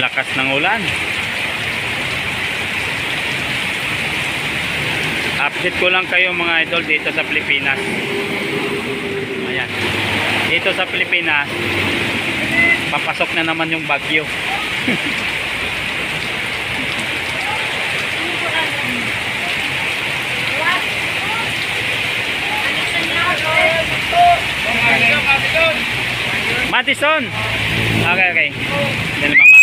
lakas ng ulan. Update ko lang kayo mga idol dito sa Pilipinas. Ayan. Dito sa Pilipinas, papasok na naman yung bagyo. Madison! Okay, okay. Dali mama.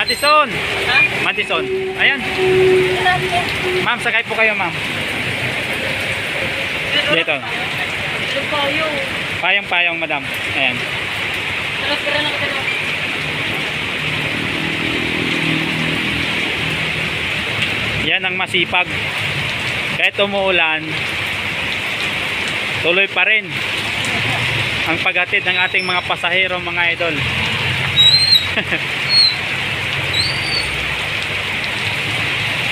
Madison! Madison. Ayan. Ma'am, sakay po kayo, ma'am. Dito. Payong-payong, madam. Ayan. Yan ang masipag. Kahit umuulan, tuloy pa rin ang paghatid ng ating mga pasahero, mga idol.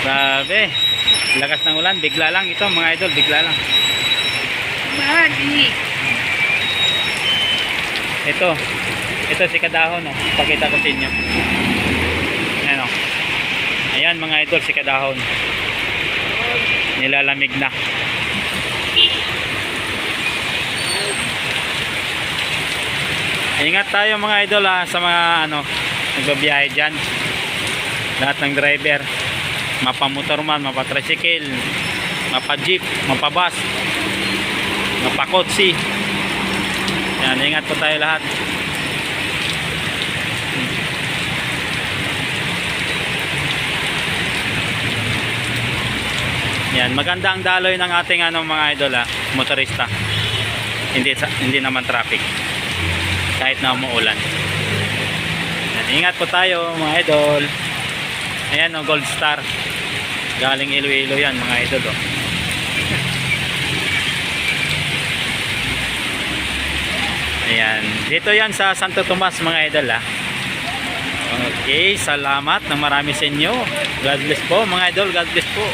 Grabe. Lakas ng ulan, bigla lang ito mga idol, bigla lang. Ito. Ito si Kadahon, oh. Pakita ko sa inyo. Ayan, oh. Ayan mga idol, si Kadahon. Nilalamig na. Ingat tayo mga idol ha, sa mga ano, nagbabiyahe dyan. Lahat ng driver, mapamotor man, mapatricycle, mapa-jeep, mapabus, mapakotsi. Yan, ingat po tayo lahat. Yan, maganda ang daloy ng ating ano mga idol ha, motorista. Hindi hindi naman traffic. Kahit na umuulan. Yan, ingat po tayo mga idol. Ayan o, Gold Star. Galing Iloilo yan mga idol oh. o. Ayan. Dito yan sa Santo Tomas mga idol ha. Okay, salamat ng marami sa inyo. God bless po mga idol, God bless po.